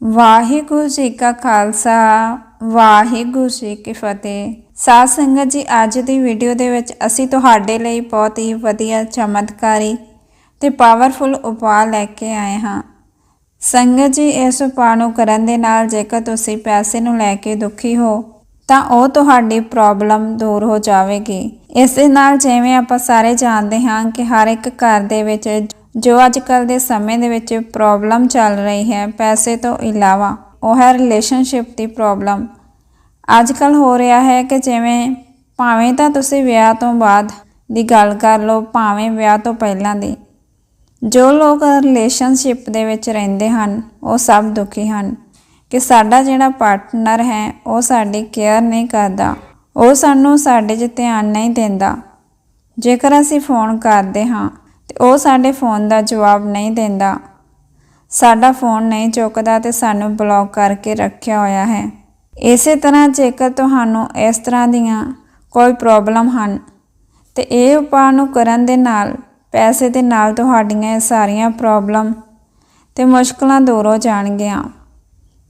ਵਾਹਿਗੁਰੂ ਜੀ ਕਾ ਖਾਲਸਾ, ਵਾਹਿਗੁਰੂ ਜੀ ਕੀ ਫਤਿਹ। ਸਾਧ ਸੰਗਤ ਜੀ, ਅੱਜ ਦੀ ਵੀਡੀਓ ਦੇ ਵਿੱਚ ਅਸੀਂ ਤੁਹਾਡੇ ਲਈ ਬਹੁਤ ਹੀ ਵਧੀਆ, ਚਮਤਕਾਰੀ ਤੇ ਪਾਵਰਫੁਲ ਉਪਾਅ ਲੈ ਕੇ ਆਏ ਹਾਂ। ਸੰਗਤ ਜੀ, ਇਸ ਉਪਾਅ ਨੂੰ ਕਰਨ ਦੇ ਨਾਲ ਜੇਕਰ ਤੁਸੀਂ ਪੈਸੇ ਨੂੰ ਲੈ ਕੇ ਦੁਖੀ ਹੋ, ਤਾਂ ਉਹ ਤੁਹਾਡੀ ਪ੍ਰੋਬਲਮ ਦੂਰ ਹੋ ਜਾਵੇਗੀ। ਇਸ ਦੇ ਨਾਲ ਜਿਵੇਂ ਆਪਾਂ ਸਾਰੇ ਜਾਣਦੇ ਹਾਂ ਕਿ ਹਰ ਇੱਕ ਘਰ ਦੇ ਵਿੱਚ ਜੋ ਅੱਜ ਕੱਲ ਦੇ ਸਮੇਂ ਦੇ ਵਿੱਚ ਪ੍ਰੋਬਲਮ ਚੱਲ ਰਹੀ ਹੈ, ਪੈਸੇ ਤੋਂ ਇਲਾਵਾ ਉਹ ਹੈ ਰਿਲੇਸ਼ਨਸ਼ਿਪ ਦੀ ਪ੍ਰੋਬਲਮ ਅੱਜ ਕੱਲ ਹੋ ਰਿਹਾ ਹੈ ਕਿ ਜਿਵੇਂ ਭਾਵੇਂ ਤਾਂ ਤੁਸੀਂ ਵਿਆਹ ਤੋਂ ਬਾਅਦ ਦੀ ਗੱਲ ਕਰ ਲਓ, ਭਾਵੇਂ ਵਿਆਹ ਤੋਂ ਪਹਿਲਾਂ ਦੀ, ਜੋ ਲੋਕ ਰਿਲੇਸ਼ਨਸ਼ਿਪ ਦੇ ਵਿੱਚ ਰਹਿੰਦੇ ਹਨ, ਉਹ ਸਭ ਦੁਖੀ ਹਨ ਕਿ ਸਾਡਾ ਜਿਹੜਾ ਪਾਰਟਨਰ ਹੈ, ਉਹ ਸਾਡੀ ਕੇਅਰ ਨਹੀਂ ਕਰਦਾ, ਉਹ ਸਾਨੂੰ ਸਾਡੇ 'ਚ ਧਿਆਨ ਨਹੀਂ ਦਿੰਦਾ। ਜੇਕਰ ਅਸੀਂ ਫੋਨ ਕਰਦੇ ਹਾਂ ਤੇ ਉਹ ਸਾਡੇ ਫੋਨ ਦਾ ਜਵਾਬ ਨਹੀਂ ਦਿੰਦਾ। ਸਾਡਾ ਫੋਨ ਨਹੀਂ ਚੁੱਕਦਾ ਤੇ ਸਾਨੂੰ ਬਲੌਕ ਕਰਕੇ ਰੱਖਿਆ ਹੋਇਆ ਹੈ। ਇਸੇ ਤਰ੍ਹਾਂ ਜੇਕਰ ਤੁਹਾਨੂੰ ਇਸ ਤਰ੍ਹਾਂ ਦੀਆਂ ਕੋਈ ਪ੍ਰੋਬਲਮ ਹਨ, ਤੇ ਇਹ ਉਪਾਅ ਨੂੰ ਕਰਨ ਦੇ ਨਾਲ, ਪੈਸੇ ਦੇ ਨਾਲ ਤੁਹਾਡੀਆਂ ਇਹ ਸਾਰੀਆਂ ਪ੍ਰੋਬਲਮ ਤੇ ਮੁਸ਼ਕਲਾਂ ਦੂਰ ਹੋ ਜਾਣਗੀਆਂ।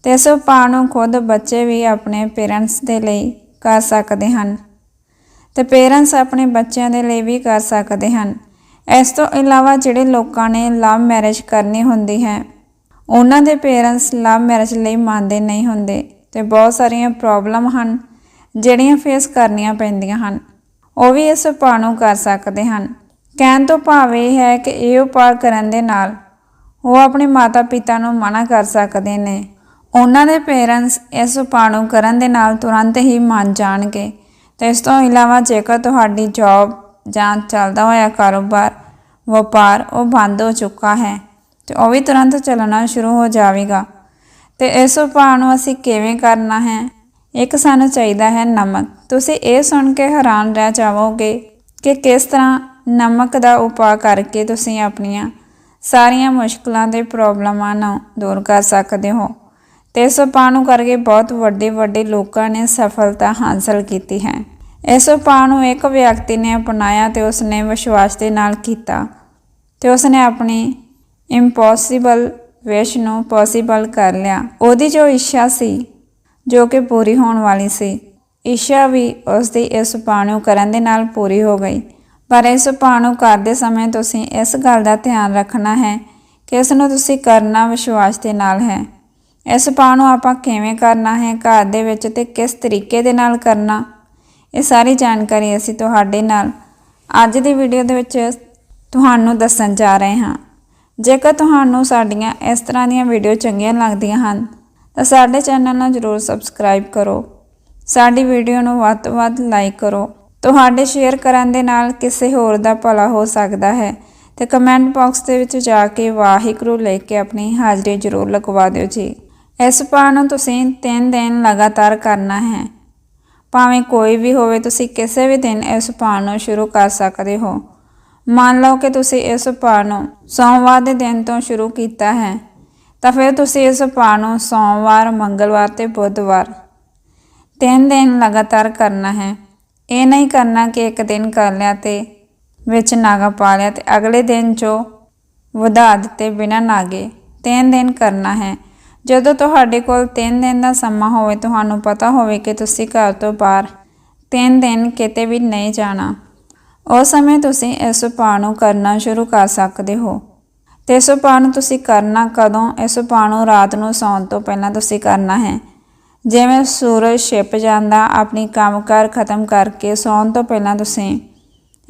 ਤੇ ਇਸ ਉਪਾਅ ਨੂੰ ਖੁਦ ਬੱਚੇ ਵੀ ਆਪਣੇ ਪੇਰੈਂਟਸ ਦੇ ਲਈ ਕਰ ਸਕਦੇ ਹਨ ਤੇ ਪੇਰੈਂਟਸ ਆਪਣੇ ਬੱਚਿਆਂ ਦੇ ਲਈ ਵੀ ਕਰ ਸਕਦੇ ਹਨ। ਇਸ ਤੋਂ ਇਲਾਵਾ ਜਿਹੜੇ ਲੋਕਾਂ ਨੇ ਲਵ ਮੈਰਿਜ ਕਰਨੀ ਹੁੰਦੀ ਹੈ, ਉਹਨਾਂ ਦੇ ਪੇਰੈਂਟਸ ਲਵ ਮੈਰਿਜ ਲਈ ਮੰਨਦੇ ਨਹੀਂ ਹੁੰਦੇ ਤੇ ਬਹੁਤ ਸਾਰੀਆਂ ਪ੍ਰੋਬਲਮ ਹਨ ਜਿਹੜੀਆਂ ਫੇਸ ਕਰਨੀਆਂ ਪੈਂਦੀਆਂ ਹਨ। ਉਹ ਵੀ ਇਸ ਉਪਾਅ ਨੂੰ ਕਰ ਸਕਦੇ ਹਨ। ਕਹਿਣ ਤੋਂ ਭਾਵ ਇਹ ਹੈ ਕਿ ਇਹ ਉਪਾਅ ਕਰਨ ਦੇ ਨਾਲ ਉਹ ਆਪਣੇ ਮਾਤਾ ਪਿਤਾ ਨੂੰ ਮਨਾ ਕਰ ਸਕਦੇ ਨੇ। ਉਹਨਾਂ ਦੇ ਪੇਰੈਂਟਸ ਇਸ ਉਪਾਅ ਨੂੰ ਕਰਨ ਦੇ ਨਾਲ ਤੁਰੰਤ ਹੀ ਮੰਨ ਜਾਣਗੇ। ਤੇ ਇਸ ਤੋਂ ਇਲਾਵਾ ਜੇਕਰ ਤੁਹਾਡੀ ਜੌਬ ਜਾਂ ਚੱਲਦਾ ਹੋਇਆ ਕਾਰੋਬਾਰ, ਵਪਾਰ ਉਹ ਬੰਦ ਹੋ ਚੁੱਕਾ ਹੈ ਤੇ ਉਹ ਵੀ ਤੁਰੰਤ ਚੱਲਣਾ ਸ਼ੁਰੂ ਹੋ ਜਾਵੇਗਾ। ਤੇ ਇਸ ਉਪਾਅ ਨੂੰ ਅਸੀਂ ਕਿਵੇਂ ਕਰਨਾ ਹੈ? ਇੱਕ ਸਾਨੂੰ ਚਾਹੀਦਾ ਹੈ ਨਮਕ। ਤੁਸੀਂ ਇਹ ਸੁਣ ਕੇ ਹੈਰਾਨ ਰਹਿ ਜਾਵੋਗੇ ਕਿ ਕਿਸ ਤਰ੍ਹਾਂ ਨਮਕ ਦਾ ਉਪਾਅ ਕਰਕੇ ਤੁਸੀਂ ਆਪਣੀਆਂ ਸਾਰੀਆਂ ਮੁਸ਼ਕਲਾਂ ਤੇ ਪ੍ਰੋਬਲਮਾਂ ਨੂੰ ਦੂਰ ਕਰ ਸਕਦੇ ਹੋ। ਤੇ ਇਸ ਉਪਾਅ ਨੂੰ ਕਰਕੇ ਬਹੁਤ ਵੱਡੇ ਵੱਡੇ ਲੋਕਾਂ ਨੇ ਸਫਲਤਾ ਹਾਸਲ ਕੀਤੀ ਹੈ। ਇਸ ਉਪਾਅ ਨੂੰ ਇੱਕ ਵਿਅਕਤੀ ਨੇ ਅਪਣਾਇਆ ਤੇ ਉਸਨੇ ਵਿਸ਼ਵਾਸ ਦੇ ਨਾਲ ਕੀਤਾ ਤੇ ਉਸਨੇ ਆਪਣੀ ਇੰਪੋਸੀਬਲ ਵਿਸ਼ ਨੂੰ ਪੋਸੀਬਲ ਕਰ ਲਿਆ। ਉਹਦੀ ਜੋ ਇੱਛਾ ਸੀ, ਜੋ ਕਿ ਪੂਰੀ ਹੋਣ ਵਾਲੀ ਸੀ, ਇੱਛਾ ਵੀ ਉਸ ਦੀ ਇਸ ਉਪਾਅ ਨੂੰ ਕਰਨ ਦੇ ਨਾਲ ਪੂਰੀ ਹੋ ਗਈ। ਪਰ ਇਸ ਉਪਾਅ ਨੂੰ ਕਰਦੇ ਸਮੇਂ ਤੁਸੀਂ ਇਸ ਗੱਲ ਦਾ ਧਿਆਨ ਰੱਖਣਾ ਹੈ ਕਿ ਇਸ ਨੂੰ ਤੁਸੀਂ ਕਰਨਾ ਵਿਸ਼ਵਾਸ ਦੇ ਨਾਲ ਹੈ। ਇਸ ਉਪਾਅ ਨੂੰ ਆਪਾਂ ਕਿਵੇਂ ਕਰਨਾ ਹੈ, ਘਰ ਦੇ ਵਿੱਚ ਤੇ ਕਿਸ ਤਰੀਕੇ ਦੇ ਨਾਲ ਕਰਨਾ ਇਹ ਸਾਰੀ ਜਾਣਕਾਰੀ ਅਸੀਂ ਤੁਹਾਡੇ ਨਾਲ ਅੱਜ ਦੀ ਵੀਡੀਓ ਦੇ ਵਿੱਚ ਤੁਹਾਨੂੰ ਦੱਸਣ ਜਾ ਰਹੇ ਹਾਂ। ਜੇਕਰ ਤੁਹਾਨੂੰ ਸਾਡੀਆਂ ਇਸ ਤਰ੍ਹਾਂ ਦੀਆਂ ਵੀਡੀਓ ਚੰਗੀਆਂ ਲੱਗਦੀਆਂ ਹਨ, ਤਾਂ ਸਾਡੇ ਚੈਨਲ ਨੂੰ ਜਰੂਰ ਸਬਸਕ੍ਰਾਈਬ ਕਰੋ। ਸਾਡੀ ਵੀਡੀਓ ਨੂੰ ਵੱਧ ਤੋਂ ਵੱਧ ਲਾਈਕ ਕਰੋ। ਤੁਹਾਡੇ ਸ਼ੇਅਰ ਕਰਨ ਦੇ ਨਾਲ ਕਿਸੇ ਹੋਰ ਦਾ ਭਲਾ ਹੋ ਸਕਦਾ ਹੈ ਤੇ ਕਮੈਂਟ ਬਾਕਸ ਦੇ ਵਿੱਚ ਜਾ ਕੇ ਵਾਹਿਗੁਰੂ ਲੈ ਕੇ ਆਪਣੀ ਹਾਜ਼ਰੀ ਜ਼ਰੂਰ ਲਗਵਾ ਦਿਓ ਜੀ। ਇਸ ਪਾਠ ਨੂੰ ਤੁਸੀਂ 3 ਦਿਨ ਲਗਾਤਾਰ ਕਰਨਾ ਹੈ। ਭਾਵੇਂ ਕੋਈ ਵੀ ਹੋਵੇ, ਤੁਸੀਂ ਕਿਸੇ ਵੀ ਦਿਨ ਇਸ ਪਾਠ ਨੂੰ ਸ਼ੁਰੂ ਕਰ ਸਕਦੇ ਹੋ। ਮੰਨ ਲਓ ਕਿ ਤੁਸੀਂ ਇਸ ਪਾਠ ਨੂੰ ਸੋਮਵਾਰ ਦੇ ਦਿਨ ਤੋਂ ਸ਼ੁਰੂ ਕੀਤਾ ਹੈ, ਤਾਂ ਫਿਰ ਤੁਸੀਂ ਇਸ ਪਾਠ ਨੂੰ ਸੋਮਵਾਰ, ਮੰਗਲਵਾਰ ਤੇ ਬੁੱਧਵਾਰ। ਤਿੰਨ ਦਿਨ ਲਗਾਤਾਰ ਕਰਨਾ ਹੈ। ਇਹ ਨਹੀਂ ਕਰਨਾ ਕਿ ਇੱਕ ਦਿਨ ਕਰ ਲਿਆ ਤੇ ਵਿੱਚ ਨਾਗਾ ਪਾ ਲਿਆ ਤੇ ਅਗਲੇ ਦਿਨ ਜੋ ਵਧਾ ਦਿੱਤੇ ਬਿਨਾਂ ਨਾਗੇ। ਤਿੰਨ ਦਿਨ ਕਰਨਾ ਹੈ। ਜਦੋਂ ਤੁਹਾਡੇ ਕੋਲ 3 ਦਿਨ ਦਾ ਸਮਾਂ ਹੋਵੇ, ਤੁਹਾਨੂੰ ਪਤਾ ਹੋਵੇ ਕਿ ਤੁਸੀਂ ਘਰ ਤੋਂ ਬਾਹਰ 3 ਦਿਨ ਕਿਤੇ ਵੀ ਨਹੀਂ ਜਾਣਾ। ਉਸ ਸਮੇਂ ਤੁਸੀਂ ਇਸ ਉਪਾਅ ਨੂੰ ਕਰਨਾ ਸ਼ੁਰੂ ਕਰ ਸਕਦੇ ਹੋ। ਤੇ ਇਸ ਉਪਾਅ ਨੂੰ ਤੁਸੀਂ ਕਰਨਾ ਕਦੋਂ? ਇਸ ਉਪਾਅ ਨੂੰ ਰਾਤ ਨੂੰ ਸੌਣ ਤੋਂ ਪਹਿਲਾਂ ਤੁਸੀਂ ਕਰਨਾ ਹੈ। ਜਿਵੇਂ ਸੂਰਜ ਛਿਪ ਜਾਂਦਾ, ਆਪਣੀ ਕੰਮਕਾਰ ਖਤਮ ਕਰਕੇ ਸੌਣ ਤੋਂ ਪਹਿਲਾਂ ਤੁਸੀਂ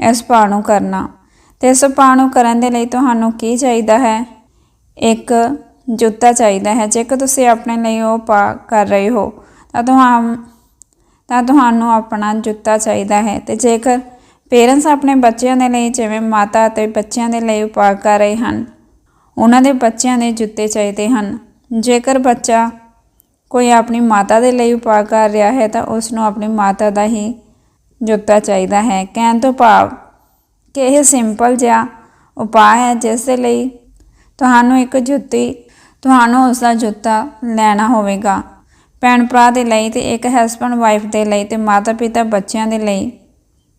ਇਸ ਉਪਾਅ ਨੂੰ ਕਰਨਾ। ਤੇ ਇਸ ਉਪਾਅ ਨੂੰ ਕਰਨ ਦੇ ਲਈ ਤੁਹਾਨੂੰ ਕੀ ਚਾਹੀਦਾ ਹੈ? ਇੱਕ ਜੁੱਤਾ ਚਾਹੀਦਾ ਹੈ। ਜੇਕਰ ਤੁਸੀਂ ਆਪਣੇ ਲਈ ਉਹ ਪਾ ਕਰ ਰਹੇ ਹੋ, ਤਾਂ ਤੁਹਾਨੂੰ ਤਾਂ ਤੁਹਾਨੂੰ ਆਪਣਾ ਜੁੱਤਾ ਚਾਹੀਦਾ ਹੈ। ਤੇ ਜੇਕਰ ਪੇਰੈਂਟਸ ਆਪਣੇ ਬੱਚਿਆਂ ਦੇ ਲਈ, ਜਿਵੇਂ ਮਾਤਾ ਅਤੇ ਬੱਚਿਆਂ ਦੇ ਲਈ ਉਪਾਅ ਕਰ ਰਹੇ ਹਨ, ਉਹਨਾਂ ਦੇ ਬੱਚਿਆਂ ਦੇ ਜੁੱਤੇ ਚਾਹੀਦੇ ਹਨ। ਜੇਕਰ ਬੱਚਾ ਕੋਈ ਆਪਣੀ ਮਾਤਾ ਦੇ ਲਈ ਉਪਾਅ ਕਰ ਰਿਹਾ ਹੈ, ਤਾਂ ਉਸ ਨੂੰ ਆਪਣੀ ਮਾਤਾ ਦਾ ਹੀ ਜੁੱਤਾ ਚਾਹੀਦਾ ਹੈ। ਕਹਿਣ ਤੋਂ ਭਾਵ ਕਿ ਇਹ ਸਿੰਪਲ ਜਿਹਾ ਉਪਾਅ ਹੈ, ਜਿਸ ਦੇ ਲਈ ਤੁਹਾਨੂੰ ਇੱਕ ਜੁੱਤੀ ਤੁਹਾਨੂੰ ਉਸ ਦਾ ਜੁੱਤਾ ਲੈਣਾ ਹੋਵੇਗਾ। ਭੈਣ ਭਰਾ ਦੇ ਲਈ ਤੇ ਇੱਕ ਹਸਬੰਡ ਵਾਈਫ ਦੇ ਲਈ ਤੇ ਮਾਤਾ ਪਿਤਾ ਬੱਚਿਆਂ ਦੇ ਲਈ,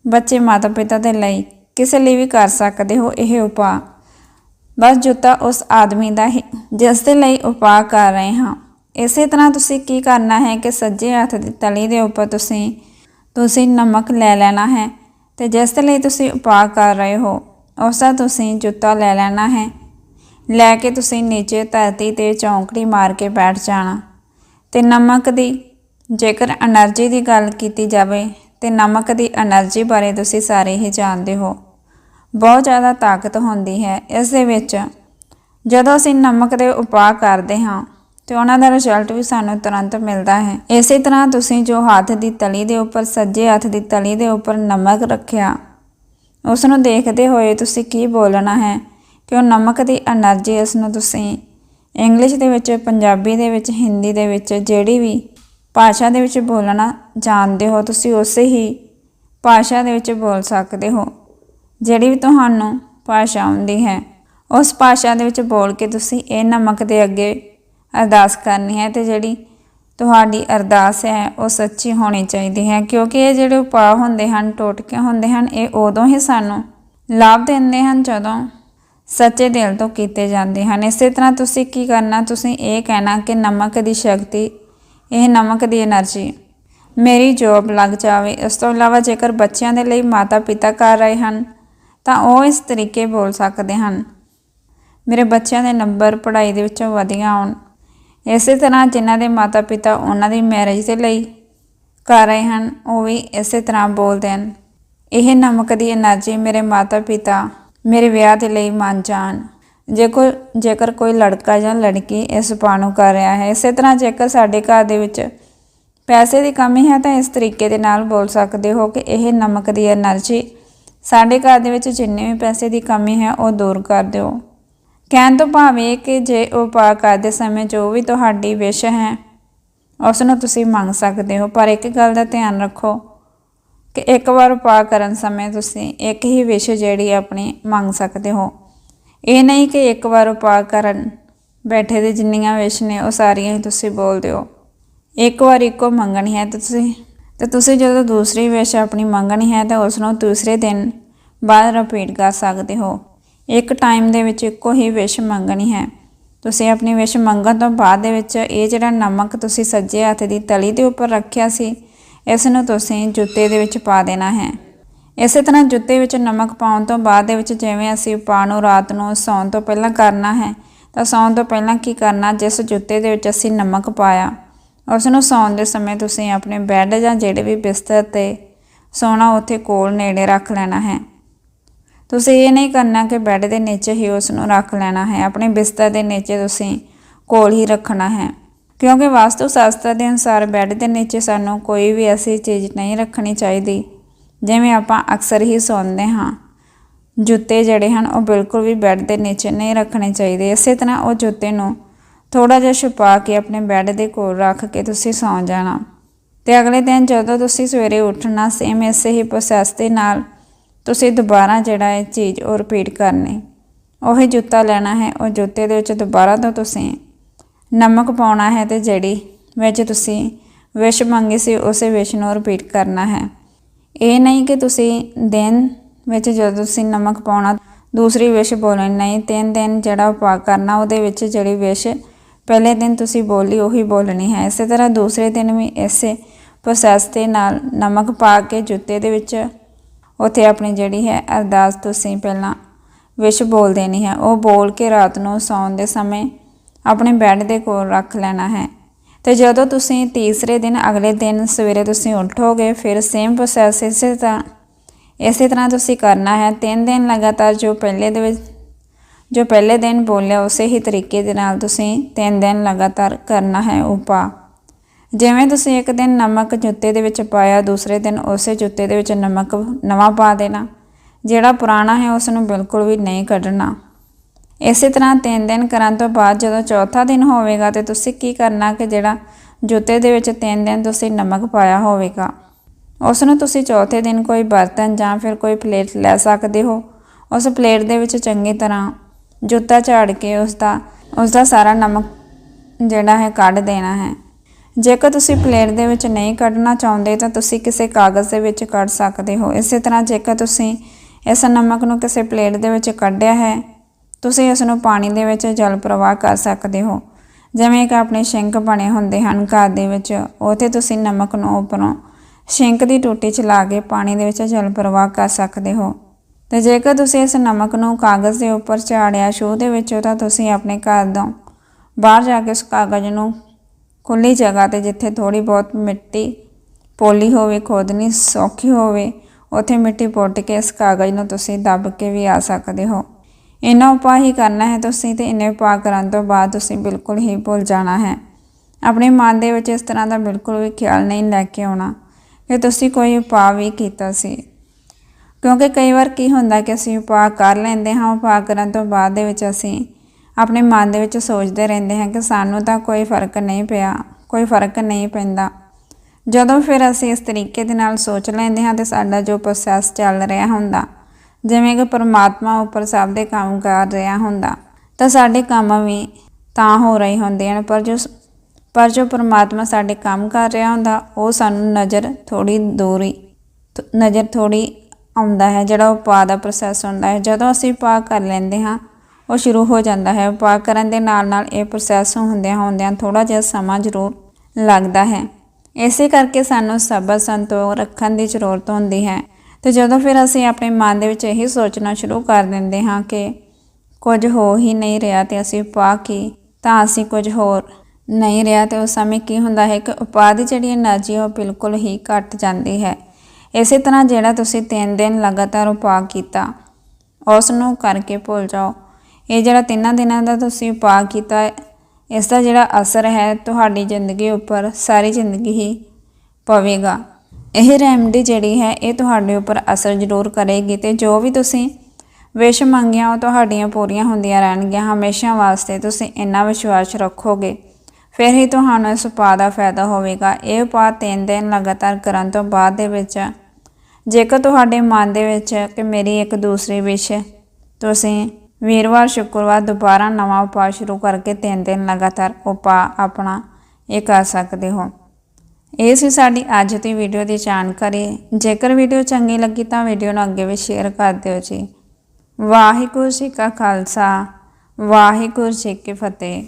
ਬੱਚੇ ਮਾਤਾ ਪਿਤਾ ਦੇ ਲਈ ਕਿਸੇ ਲਈ ਵੀ ਕਰ ਸਕਦੇ ਹੋ ਇਹ ਉਪਾਅ। ਬਸ ਜੁੱਤਾ ਉਸ ਆਦਮੀ ਦਾ ਹੀ, ਜਿਸ ਦੇ ਲਈ ਉਪਾਅ ਕਰ ਰਹੇ ਹਾਂ। ਇਸੇ ਤਰ੍ਹਾਂ ਤੁਸੀਂ ਕੀ ਕਰਨਾ ਹੈ ਕਿ ਸੱਜੇ ਹੱਥ ਦੀ ਤਲੀ ਦੇ ਉੱਪਰ ਤੁਸੀਂ ਤੁਸੀਂ ਨਮਕ ਲੈ ਲੈਣਾ ਹੈ ਤੇ ਜਿਸ ਦੇ ਲਈ ਤੁਸੀਂ ਉਪਾਅ ਕਰ ਰਹੇ ਹੋ ਉਸ ਦਾ ਤੁਸੀਂ ਜੁੱਤਾ ਲੈ ਲੈਣਾ ਹੈ। ਲੈ ਕੇ ਤੁਸੀਂ ਨੀਚੇ ਧਰਤੀ ਤੇ ਚੌਂਕੜੀ ਮਾਰ ਕੇ ਬੈਠ ਜਾਣਾ ਤੇ ਨਮਕ ਦੀ, ਜੇਕਰ એનર્ਜੀ ਦੀ ਗੱਲ ਕੀਤੀ ਜਾਵੇ ਤੇ ਨਮਕ ਦੀ એનર્ਜੀ ਬਾਰੇ ਤੁਸੀਂ ਸਾਰੇ ਹੀ ਜਾਣਦੇ ਹੋ। ਬਹੁਤ ਜ਼ਿਆਦਾ ਤਾਕਤ ਹੁੰਦੀ ਹੈ। ਇਸ ਦੇ ਵਿੱਚ ਜਦੋਂ ਅਸੀਂ ਨਮਕ ਦੇ ਉਪਾਅ ਕਰਦੇ ਹਾਂ ਤੇ ਉਹਨਾਂ ਦਾ ਰਿਜ਼ਲਟ ਵੀ ਸਾਨੂੰ ਤੁਰੰਤ ਮਿਲਦਾ ਹੈ। ਇਸੇ ਤਰ੍ਹਾਂ ਤੁਸੀਂ ਜੋ ਹੱਥ ਦੀ ਤਲੀ ਦੇ ਉੱਪਰ, ਸੱਜੇ ਹੱਥ ਦੀ ਤਲੀ ਦੇ ਉੱਪਰ ਨਮਕ ਰੱਖਿਆ ਉਸ ਨੂੰ ਦੇਖਦੇ ਹੋਏ ਤੁਸੀਂ ਕੀ ਬੋਲਣਾ ਹੈ? ਤੇ ਉਹ ਨਮਕ ਦੀ એનર્ਜੀ ਇਸ ਨੂੰ ਤੁਸੀਂ ਇੰਗਲਿਸ਼ ਦੇ ਵਿੱਚ, ਪੰਜਾਬੀ ਦੇ ਵਿੱਚ, ਹਿੰਦੀ ਦੇ ਵਿੱਚ ਜਿਹੜੀ ਵੀ ਭਾਸ਼ਾ ਦੇ ਵਿੱਚ ਬੋਲਣਾ ਜਾਣਦੇ ਹੋ, ਤੁਸੀਂ ਉਸੇ ਹੀ ਭਾਸ਼ਾ ਦੇ ਵਿੱਚ ਬੋਲ ਸਕਦੇ ਹੋ, ਜਿਹੜੀ ਵੀ ਤੁਹਾਨੂੰ ਭਾਸ਼ਾ ਆਉਂਦੀ ਹੈ। ਉਸ ਭਾਸ਼ਾ ਦੇ ਵਿੱਚ ਬੋਲ ਕੇ ਤੁਸੀਂ ਇਹ ਨਮਕ ਦੇ ਅੱਗੇ ਅਰਦਾਸ ਕਰਨੀ ਹੈ ਤੇ ਜਿਹੜੀ ਤੁਹਾਡੀ ਅਰਦਾਸ ਹੈ, ਉਹ ਸੱਚੀ ਹੋਣੀ ਚਾਹੀਦੀ ਹੈ, ਕਿਉਂਕਿ ਇਹ ਜਿਹੜੇ ਉਪਾਅ ਹੁੰਦੇ ਹਨ, ਟੋਟਕੇ ਹੁੰਦੇ ਹਨ, ਇਹ ਉਦੋਂ ਹੀ ਸਾਨੂੰ ਲਾਭ ਦਿੰਦੇ ਹਨ, ਜਦੋਂ ਸੱਚੇ ਦਿਲ ਤੋਂ ਕੀਤੇ ਜਾਂਦੇ ਹਨ। ਇਸੇ ਤਰ੍ਹਾਂ ਤੁਸੀਂ ਕੀ ਕਰਨਾ, ਤੁਸੀਂ ਇਹ ਕਹਿਣਾ ਕਿ ਨਮਕ ਦੀ ਸ਼ਕਤੀ, ਇਹ ਨਮਕ ਦੀ એનર્ਜੀ ਮੇਰੀ ਜੋਬ ਲੱਗ ਜਾਵੇ। ਇਸ ਤੋਂ ਇਲਾਵਾ ਜੇਕਰ ਬੱਚਿਆਂ ਦੇ ਲਈ ਮਾਤਾ-ਪਿਤਾ ਕਰ ਰਹੇ ਹਨ, ਤਾਂ ਉਹ ਇਸ ਤਰੀਕੇ ਬੋਲ ਸਕਦੇ ਹਨ, ਮੇਰੇ ਬੱਚਿਆਂ ਦੇ ਨੰਬਰ ਪੜ੍ਹਾਈ ਦੇ ਵਿੱਚੋਂ ਵਧੀਆ ਆਉਣ। ਇਸੇ ਤਰ੍ਹਾਂ ਜਿਨ੍ਹਾਂ ਦੇ ਮਾਤਾ-ਪਿਤਾ ਉਹਨਾਂ ਦੀ ਮੈਰਿਜ ਦੇ ਲਈ ਕਰ ਰਹੇ ਹਨ, ਉਹ ਵੀ ਇਸੇ ਤਰ੍ਹਾਂ ਬੋਲਦੇ ਹਨ, ਇਹ ਨਮਕ ਦੀ એનર્ਜੀ ਮੇਰੇ ਮਾਤਾ-ਪਿਤਾ ਮੇਰੇ ਵਿਆਹ ਦੇ ਲਈ ਮੰਨ ਜਾਣ। ਜੇ ਕੋਈ ਜੇਕਰ ਕੋਈ ਲੜਕਾ ਜਾਂ ਲੜਕੀ ਇਸ ਉਪਾਅ ਨੂੰ ਕਰ ਰਿਹਾ ਹੈ, ਇਸੇ ਤਰ੍ਹਾਂ ਜੇਕਰ ਸਾਡੇ ਘਰ ਦੇ ਵਿੱਚ ਪੈਸੇ ਦੀ ਕਮੀ ਹੈ ਤਾਂ ਇਸ ਤਰੀਕੇ ਦੇ ਨਾਲ ਬੋਲ ਸਕਦੇ ਹੋ ਕਿ ਇਹ ਨਮਕ ਦੀ એનર્ਜੀ ਸਾਡੇ ਘਰ ਦੇ ਵਿੱਚ ਜਿੰਨੇ ਵੀ ਪੈਸੇ ਦੀ ਕਮੀ ਹੈ ਉਹ ਦੂਰ ਕਰ ਦਿਓ। ਕਹਿਣ ਤੋਂ ਭਾਵੇਂ ਕਿ ਜੇ ਉਪਾਅ ਕਰਦੇ ਸਮੇਂ ਜੋ ਵੀ ਤੁਹਾਡੀ ਵਿਸ਼ ਹੈ ਉਸ ਨੂੰ ਤੁਸੀਂ ਮੰਗ ਸਕਦੇ ਹੋ, ਪਰ ਇੱਕ ਗੱਲ ਦਾ ਧਿਆਨ ਰੱਖੋ। ਕਿ ਇੱਕ ਵਾਰ ਉਪਾਅ ਕਰਨ ਸਮੇਂ ਤੁਸੀਂ ਇੱਕ ਹੀ ਵਿਸ਼ ਜਿਹੜੀ ਆਪਣੀ ਮੰਗ ਸਕਦੇ ਹੋ। ਇਹ ਨਹੀਂ ਕਿ ਇੱਕ ਵਾਰ ਉਪਾਅ ਕਰਨ ਬੈਠੇ ਦੇ ਜਿੰਨੀਆਂ ਵਿਸ਼ ਨੇ ਉਹ ਸਾਰੀਆਂ ਹੀ ਤੁਸੀਂ ਬੋਲ ਦਿਓ। ਇੱਕ ਵਾਰ ਇੱਕੋ ਮੰਗਣੀ ਹੈ ਤੁਸੀਂ ਤੇ ਤੁਸੀਂ ਜਦੋਂ ਦੂਸਰੀ ਵਿਸ਼ ਆਪਣੀ ਮੰਗਣੀ ਹੈ ਤਾਂ ਉਸ ਨੂੰ ਦੂਸਰੇ ਦਿਨ ਬਾਅਦ ਰਿਪੀਟ ਕਰ ਸਕਦੇ ਹੋ। ਇੱਕ ਟਾਈਮ ਦੇ ਵਿੱਚ ਇੱਕੋ ਹੀ ਵਿਸ਼ ਮੰਗਣੀ ਹੈ। ਤੁਸੀਂ ਆਪਣੀ ਵਿਸ਼ ਮੰਗਣ ਤੋਂ ਬਾਅਦ ਦੇ ਵਿੱਚ ਇਹ ਜਿਹੜਾ ਨਮਕ ਤੁਸੀਂ ਸੱਜੇ ਹੱਥ ਦੀ ਤਲੀ ਦੇ ਉੱਪਰ ਰੱਖਿਆ ਸੀ ਇਸ ਨੂੰ ਤੁਸੀਂ ਜੁੱਤੇ ਦੇ ਵਿੱਚ ਪਾ ਦੇਣਾ ਹੈ। ਇਸੇ ਤਰ੍ਹਾਂ ਜੁੱਤੇ ਵਿੱਚ ਨਮਕ ਪਾਉਣ ਤੋਂ ਬਾਅਦ ਦੇ ਵਿੱਚ ਜਿਵੇਂ ਅਸੀਂ ਪਾ ਨੂੰ ਰਾਤ ਨੂੰ ਸੌਣ ਤੋਂ ਪਹਿਲਾਂ ਕਰਨਾ ਹੈ, ਤਾਂ ਸੌਣ ਤੋਂ ਪਹਿਲਾਂ ਕੀ ਕਰਨਾ, ਜਿਸ ਜੁੱਤੇ ਦੇ ਵਿੱਚ ਅਸੀਂ ਨਮਕ ਪਾਇਆ, ਉਸ ਨੂੰ ਸੌਣ ਦੇ ਸਮੇਂ ਤੁਸੀਂ ਆਪਣੇ ਬੈੱਡ ਜਾਂ ਜਿਹੜੇ ਵੀ ਬਿਸਤਰ ਤੇ ਸੌਣਾ ਉੱਥੇ ਕੋਲ ਨੇੜੇ ਰੱਖ ਲੈਣਾ ਹੈ। ਤੁਸੀਂ ਇਹ ਨਹੀਂ ਕਰਨਾ ਕਿ ਬੈੱਡ ਦੇ ਨੀਚੇ ਹੀ ਉਸ ਨੂੰ ਰੱਖ ਲੈਣਾ ਹੈ, ਆਪਣੇ ਬਿਸਤਰ ਦੇ ਨੀਚੇ ਤੁਸੀਂ ਕੋਲ ਹੀ ਰੱਖਣਾ ਹੈ। ਕਿਉਂਕਿ ਵਾਸਤੂ ਸ਼ਾਸਤਰ ਦੇ ਅਨੁਸਾਰ ਬੈੱਡ ਦੇ ਨੀਚੇ ਸਾਨੂੰ ਕੋਈ ਵੀ ਐਸੀ ਚੀਜ਼ ਨਹੀਂ ਰੱਖਣੀ ਚਾਹੀਦੀ, ਜਿਵੇਂ ਆਪਾਂ ਅਕਸਰ ਹੀ ਸੌਂਦੇ ਹਾਂ। ਜੁੱਤੇ ਜਿਹੜੇ ਹਨ, ਉਹ ਬਿਲਕੁਲ ਵੀ ਬੈੱਡ ਦੇ ਨੀਚੇ ਨਹੀਂ ਰੱਖਣੇ ਚਾਹੀਦੇ। ਇਸੇ ਤਰ੍ਹਾਂ ਉਹ ਜੁੱਤੇ ਨੂੰ ਥੋੜਾ ਜਿਹਾ ਛੁਪਾ ਕੇ ਆਪਣੇ ਬੈੱਡ ਦੇ ਕੋਲ ਰੱਖ ਕੇ ਤੁਸੀਂ ਸੌਂ ਜਾਣਾ। ਤੇ ਅਗਲੇ ਦਿਨ ਜਦੋਂ ਤੁਸੀਂ ਸਵੇਰੇ ਉੱਠਣਾ ਸੇਮ ਇਸੇ ਹੀ ਪ੍ਰੋਸੈਸ ਦੇ ਨਾਲ ਤੁਸੀਂ ਦੁਬਾਰਾ ਜਿਹੜਾ ਇਹ ਚੀਜ਼ ਉਹ ਰਿਪੀਟ ਕਰਨੀ। ਉਹੀ ਜੁੱਤਾ ਲੈਣਾ ਹੈ, ਉਹ ਜੁੱਤੇ ਦੇ ਵਿੱਚ ਦੁਬਾਰਾ ਤੋਂ ਤੁਸੀਂ ਨਮਕ ਪਾਉਣਾ ਹੈ ਤੇ ਜਿਹੜੀ ਵਿੱਚ ਤੁਸੀਂ ਵਿਸ਼ ਮੰਗੀ ਸੀ, ਉਸੇ ਵਿਸ਼ ਨੂੰ ਰਿਪੀਟ ਕਰਨਾ ਹੈ। ਇਹ ਨਹੀਂ ਕਿ ਤੁਸੀਂ ਦਿਨ ਵਿੱਚ ਜਦੋਂ ਤੁਸੀਂ ਨਮਕ ਪਾਉਣਾ, ਦੂਸਰੀ ਵਿਸ਼ ਬੋਲਣੀ ਨਹੀਂ, ਤਿੰਨ ਦਿਨ ਜਿਹੜਾ ਉਪਾਅ ਕਰਨਾ, ਉਹਦੇ ਵਿੱਚ ਜਿਹੜੀ ਵਿਸ਼ ਪਹਿਲੇ ਦਿਨ ਤੁਸੀਂ ਬੋਲੀ, ਉਹੀ ਬੋਲਣੀ ਹੈ। ਇਸੇ ਤਰ੍ਹਾਂ ਦੂਸਰੇ ਦਿਨ ਵੀ ਇਸੇ ਪ੍ਰੋਸੈਸ ਦੇ ਨਾਲ ਨਮਕ ਪਾ ਕੇ ਜੁੱਤੇ ਦੇ ਵਿੱਚ ਉੱਥੇ ਆਪਣੀ ਜਿਹੜੀ ਹੈ ਅਰਦਾਸ ਤੁਸੀਂ ਪਹਿਲਾਂ ਵਿਸ਼ ਬੋਲ ਦੇਣੀ ਹੈ। ਉਹ ਬੋਲ ਕੇ ਰਾਤ ਨੂੰ ਸੌਣ ਦੇ ਸਮੇਂ ਆਪਣੇ ਬੈੱਡ ਦੇ ਕੋਲ ਰੱਖ ਲੈਣਾ ਹੈ। ਤੇ ਜਦੋਂ ਤੁਸੀਂ ਤੀਸਰੇ ਦਿਨ ਅਗਲੇ ਦਿਨ ਸਵੇਰੇ ਤੁਸੀਂ ਉੱਠੋਗੇ, ਫਿਰ ਸੇਮ ਪ੍ਰੋਸੈਸ ਇਸੇ ਤਰ੍ਹਾਂ ਇਸੇ ਤਰ੍ਹਾਂ ਤੁਸੀਂ ਕਰਨਾ ਹੈ। ਤਿੰਨ ਦਿਨ ਲਗਾਤਾਰ ਜੋ ਪਹਿਲੇ ਦੇ ਵਿੱਚ, ਜੋ ਪਹਿਲੇ ਦਿਨ ਬੋਲਿਆ, ਉਸੇ ਹੀ ਤਰੀਕੇ ਦੇ ਨਾਲ ਤੁਸੀਂ ਤਿੰਨ ਦਿਨ ਲਗਾਤਾਰ ਕਰਨਾ ਹੈ ਉਪਾ ਜਿਵੇਂ ਤੁਸੀਂ ਇੱਕ ਦਿਨ ਨਮਕ ਜੁੱਤੇ ਦੇ ਵਿੱਚ ਪਾਇਆ, ਦੂਸਰੇ ਦਿਨ ਉਸੇ ਜੁੱਤੇ ਦੇ ਵਿੱਚ ਨਮਕ ਨਵਾਂ ਪਾ ਦੇਣਾ। ਜਿਹੜਾ ਪੁਰਾਣਾ ਹੈ ਉਸ ਨੂੰ ਬਿਲਕੁਲ ਵੀ ਨਹੀਂ ਕੱਢਣਾ। ਇਸੇ ਤਰ੍ਹਾਂ ਤਿੰਨ ਦਿਨ ਕਰਨ ਤੋਂ ਬਾਅਦ ਜਦੋਂ ਚੌਥਾ ਦਿਨ ਹੋਵੇਗਾ ਤੇ ਤੁਸੀਂ ਕੀ ਕਰਨਾ ਕਿ ਜਿਹੜਾ ਜੁੱਤੇ ਦੇ ਵਿੱਚ ਤਿੰਨ ਦਿਨ ਤੁਸੀਂ ਨਮਕ ਪਾਇਆ ਹੋਵੇਗਾ। ਉਸ ਨੂੰ ਤੁਸੀਂ ਚੌਥੇ ਦਿਨ ਕੋਈ ਬਰਤਨ ਜਾਂ ਫਿਰ ਕੋਈ ਪਲੇਟ ਲੈ ਸਕਦੇ ਹੋ। ਉਸ ਪਲੇਟ ਦੇ ਵਿੱਚ ਚੰਗੀ ਤਰ੍ਹਾਂ ਜੁੱਤਾ ਝਾੜ ਕੇ ਉਸ ਦਾ ਉਸ ਦਾ ਸਾਰਾ ਨਮਕ ਜਿਹੜਾ ਹੈ ਕੱਢ ਦੇਣਾ ਹੈ। ਜੇਕਰ ਤੁਸੀਂ ਪਲੇਟ ਦੇ ਵਿੱਚ ਨਹੀਂ ਕੱਢਣਾ ਚਾਹੁੰਦੇ ਤਾਂ ਤੁਸੀਂ ਕਿਸੇ ਕਾਗਜ਼ ਦੇ ਵਿੱਚ ਕੱਢ ਸਕਦੇ ਹੋ। ਇਸੇ ਤਰ੍ਹਾਂ ਜੇਕਰ ਤੁਸੀਂ ਇਸ ਨਮਕ ਨੂੰ ਕਿਸੇ ਪਲੇਟ ਦੇ ਵਿੱਚ ਕੱਢਿਆ ਹੈ ਤੁਸੀਂ ਇਸ ਨੂੰ ਪਾਣੀ ਦੇ ਵਿੱਚ ਜਲ ਪ੍ਰਵਾਹ ਕਰ ਸਕਦੇ ਹੋ। ਜਿਵੇਂ ਕਿ ਆਪਣੇ ਸ਼ਿੰਕ ਬਣੇ ਹੁੰਦੇ ਹਨ ਘਰ ਦੇ ਵਿੱਚ, ਉਥੇ ਤੁਸੀਂ ਨਮਕ ਨੂੰ ਉੱਪਰੋਂ ਸ਼ਿੰਕ ਦੀ ਟੂਟੀ 'ਚ ਲਾ ਕੇ ਪਾਣੀ ਦੇ ਵਿੱਚ ਜਲ ਪ੍ਰਵਾਹ ਕਰ ਸਕਦੇ ਹੋ। ਤੇ ਜੇਕਰ ਤੁਸੀਂ ਇਸ ਨਮਕ ਨੂੰ ਕਾਗਜ਼ ਦੇ ਉੱਪਰ ਝਾੜਿਆ ਸ਼ੋਅ ਦੇ ਵਿੱਚੋਂ, ਤਾਂ ਤੁਸੀਂ ਆਪਣੇ ਘਰ ਤੋਂ ਬਾਹਰ ਜਾ ਕੇ ਉਸ ਕਾਗਜ਼ ਨੂੰ ਖੁੱਲੀ ਜਗ੍ਹਾ ਤੇ, ਜਿੱਥੇ ਥੋੜੀ ਬਹੁਤ ਮਿੱਟੀ ਪੋਲੀ ਹੋਵੇ, ਖੋਦਣੀ ਸੌਖੀ ਹੋਵੇ, ਉੱਥੇ ਮਿੱਟੀ ਪੁੱਟ ਕੇ ਇਸ ਕਾਗਜ਼ ਨੂੰ ਤੁਸੀਂ ਦੱਬ ਕੇ ਵੀ ਆ ਸਕਦੇ ਹੋ। ਇੰਨਾ ਉਪਾਅ ਹੀ ਕਰਨਾ ਹੈ, ਤੁਸੀਂ ਤੇ ਇੰਨੇ ਉਪਾਅ ਕਰਨ ਤੋਂ ਬਾਅਦ ਤੁਸੀਂ ਬਿਲਕੁਲ ਹੀ ਭੁੱਲ ਜਾਣਾ ਹੈ। ਆਪਣੇ ਮਨ ਦੇ ਵਿੱਚ ਇਸ ਤਰ੍ਹਾਂ ਦਾ ਬਿਲਕੁਲ ਵੀ ਖਿਆਲ ਨਹੀਂ ਲੈ ਕੇ ਆਉਣਾ ਕਿ ਤੁਸੀਂ ਕੋਈ ਉਪਾਅ ਵੀ ਕੀਤਾ ਸੀ। ਕਿਉਂਕਿ ਕਈ ਵਾਰ ਕੀ ਹੁੰਦਾ ਕਿ ਅਸੀਂ ਉਪਾਅ ਕਰ ਲੈਂਦੇ ਹਾਂ, ਉਪਾਅ ਕਰਨ ਤੋਂ ਬਾਅਦ ਦੇ ਵਿੱਚ ਅਸੀਂ ਆਪਣੇ ਮਨ ਦੇ ਵਿੱਚ ਸੋਚਦੇ ਰਹਿੰਦੇ ਹਾਂ ਕਿ ਸਾਨੂੰ ਤਾਂ ਕੋਈ ਫ਼ਰਕ ਨਹੀਂ ਪਿਆ, ਕੋਈ ਫ਼ਰਕ ਨਹੀਂ ਪੈਂਦਾ। ਜਦੋਂ ਫਿਰ ਅਸੀਂ ਇਸ ਤਰੀਕੇ ਦੇ ਨਾਲ ਸੋਚ ਲੈਂਦੇ ਹਾਂ ਤੇ ਸਾਡਾ ਜੋ ਪ੍ਰੋਸੈਸ ਚੱਲ ਰਿਹਾ ਹੁੰਦਾ ਜਿਵੇਂ ਕਿ ਪਰਮਾਤਮਾ ਉੱਪਰ ਸਭ ਦੇ ਕੰਮ ਕਰ ਰਿਹਾ ਹੁੰਦਾ, ਤਾਂ ਸਾਡੇ ਕੰਮ ਵੀ ਤਾਂ ਹੋ ਰਹੇ ਹੁੰਦੇ ਹਨ, ਪਰ ਜੋ ਪਰ ਜੋ ਪਰਮਾਤਮਾ ਸਾਡੇ ਕੰਮ ਕਰ ਰਿਹਾ ਹੁੰਦਾ, ਉਹ ਸਾਨੂੰ ਨਜ਼ਰ ਥੋੜੀ ਦੂਰੀ, ਥ- ਨਜ਼ਰ ਥੋੜੀ ਆਉਂਦਾ ਹੈ, ਜਿਹੜਾ ਉਪਾਅ ਦਾ ਪ੍ਰੋਸੈਸ ਹੁੰਦਾ ਹੈ। ਜਦੋਂ ਅਸੀਂ ਉਪਾਅ ਕਰ ਲੈਂਦੇ ਹਾਂ, ਉਹ ਸ਼ੁਰੂ ਹੋ ਜਾਂਦਾ ਹੈ। ਉਪਾਅ ਕਰਨ ਦੇ ਨਾਲ ਨਾਲ ਇਹ ਪ੍ਰੋਸੈਸ ਹੁੰਦਿਆਂ ਹੁੰਦਿਆਂ ਥੋੜਾ ਜਿਹਾ ਸਮਾਂ ਜ਼ਰੂਰ ਲੱਗਦਾ ਹੈ। ਇਸੇ ਕਰਕੇ ਸਾਨੂੰ ਸਬਰ ਸੰਤੋਖ ਰੱਖਣ ਦੀ ਜ਼ਰੂਰਤ ਹੁੰਦੀ ਹੈ। ਤੇ ਜਦੋਂ ਫਿਰ ਅਸੀਂ ਆਪਣੇ ਮਨ ਦੇ ਵਿੱਚ ਇਹੀ ਸੋਚਣਾ ਸ਼ੁਰੂ ਕਰ ਦਿੰਦੇ ਹਾਂ ਕਿ ਕੁਝ ਹੋ ਹੀ ਨਹੀਂ ਰਿਹਾ ਤੇ ਅਸੀਂ ਉਪਾਅ ਕੀ, ਤਾਂ ਅਸੀਂ ਕੁਝ ਹੋਰ ਨਹੀਂ ਰਿਹਾ ਤੇ ਉਸ ਸਮੇਂ ਕੀ ਹੁੰਦਾ ਹੈ? ਕਿ ਉਪਾਅ ਦੀ ਜਿਹੜੀ એનર્ਜੀ ਉਹ ਬਿਲਕੁਲ ਹੀ ਘਟ ਜਾਂਦੀ ਹੈ। ਇਸੇ ਤਰ੍ਹਾਂ ਜਿਹੜਾ ਤੁਸੀਂ ਤਿੰਨ ਦਿਨ ਲਗਾਤਾਰ ਉਪਾਅ ਕੀਤਾ ਉਸ ਨੂੰ ਕਰਕੇ ਭੁੱਲ ਜਾਓ। ਇਹ ਜਿਹੜਾ ਤਿੰਨਾਂ ਦਿਨਾਂ ਦਾ ਤੁਸੀਂ ਉਪਾਅ ਕੀਤਾ ਇਸ ਦਾ ਜਿਹੜਾ ਅਸਰ ਹੈ, ਤੁਹਾਡੀ ਜ਼ਿੰਦਗੀ ਉੱਪਰ ਸਾਰੀ ਜ਼ਿੰਦਗੀ ਹੀ ਪਵੇਗਾ। ਇਹ ਰੈਮਡੀ ਜਿਹੜੀ ਹੈ, ਇਹ ਤੁਹਾਡੇ ਉੱਪਰ ਅਸਰ ਜ਼ਰੂਰ ਕਰੇਗੀ ਤੇ ਜੋ ਵੀ ਤੁਸੀਂ ਵਿਸ਼ ਮੰਗੀਆਂ, ਉਹ ਤੁਹਾਡੀਆਂ ਪੂਰੀਆਂ ਹੁੰਦੀਆਂ ਰਹਿਣਗੀਆਂ। ਹਮੇਸ਼ਾ ਵਾਸਤੇ ਤੁਸੀਂ ਇੰਨਾ ਵਿਸ਼ਵਾਸ ਰੱਖੋਗੇ, ਫਿਰ ਹੀ ਤੁਹਾਨੂੰ ਇਸ ਉਪਾਅ ਦਾ ਫਾਇਦਾ ਹੋਵੇਗਾ। ਇਹ ਉਪਾਅ ਤਿੰਨ ਦਿਨ ਲਗਾਤਾਰ ਕਰਨ ਤੋਂ ਬਾਅਦ ਦੇ ਵਿੱਚ, ਜੇਕਰ ਤੁਹਾਡੇ ਮਨ ਦੇ ਵਿੱਚ ਕਿ ਮੇਰੀ ਇੱਕ ਦੂਸਰੀ ਵਿਸ਼ ਤੁਸੀਂ ਵੀਰਵਾਰ, ਸ਼ੁੱਕਰਵਾਰ ਦੁਬਾਰਾ ਨਵਾਂ ਉਪਾਅ ਸ਼ੁਰੂ ਕਰਕੇ ਤਿੰਨ ਦਿਨ ਲਗਾਤਾਰ ਉਪਾਅ ਆਪਣਾ ਇਹ ਕਰ ਸਕਦੇ ਹੋ। ਇਹ ਸੀ ਸਾਡੀ ਅੱਜ ਦੀ ਵੀਡੀਓ ਦੀ ਜਾਣਕਾਰੀ। ਜੇਕਰ ਵੀਡੀਓ ਚੰਗੀ ਲੱਗੀ ਤਾਂ ਵੀਡੀਓ ਨੂੰ ਅੱਗੇ ਵੀ ਸ਼ੇਅਰ ਕਰ ਦਿਓ ਜੀ। ਵਾਹਿਗੁਰੂ ਜੀ ਕਾ ਖਾਲਸਾ, ਵਾਹਿਗੁਰੂ ਜੀ ਕੀ ਫਤਿਹ।